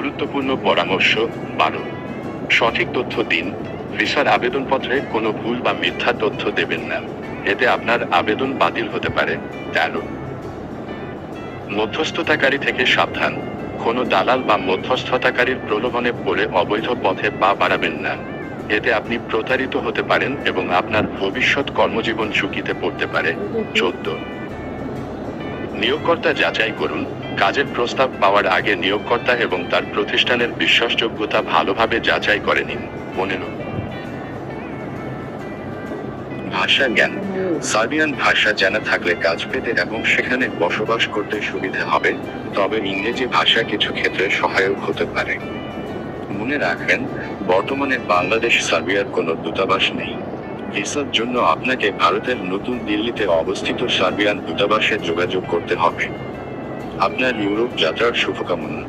গুরুত্বপূর্ণ পরামর্শ বারো সঠিক তথ্য দিন। ভিসার আবেদনপত্রে কোনো ভুল বা মিথ্যা তথ্য দেবেন না। এতে আপনার আবেদন বাতিল হতে পারে। তেরো। মধ্যস্থতাকারী থেকে সাবধান। কোনো দালাল বা মধ্যস্থতাকারীর প্রলোভনে পড়ে অবৈধ পথে পা বাড়াবেন না। এতে আপনি প্রতারিত হতে পারেন এবং আপনার ভবিষ্যৎ কর্মজীবন ঝুঁকিতে পড়তে পারে। চোদ্দ। নিয়োগকর্তা যাচাই করুন। কাজের প্রস্তাব পাওয়ার আগে নিয়োগকর্তা এবং তার প্রতিষ্ঠানের বিশ্বাসযোগ্যতা ভালোভাবে যাচাই করে নিন। পনেরো ভাষা জ্ঞান। সার্বিয়ান ভাষা জানা থাকলে কাজ পেতে এবং সেখানে বসবাস করতে সুবিধা হবে, তবে ইংরেজি ভাষা কিছু ক্ষেত্রে সহায়ক হতে পারে। মনে রাখবেন, বর্তমানে বাংলাদেশ সার্বিয়ার কোনো দূতাবাস নেই। ভিসার জন্য আপনাকে ভারতের নতুন দিল্লিতে অবস্থিত সার্বিয়ান দূতাবাসে যোগাযোগ করতে হবে। আপনার ইউরোপ যাত্রার শুভকামনা।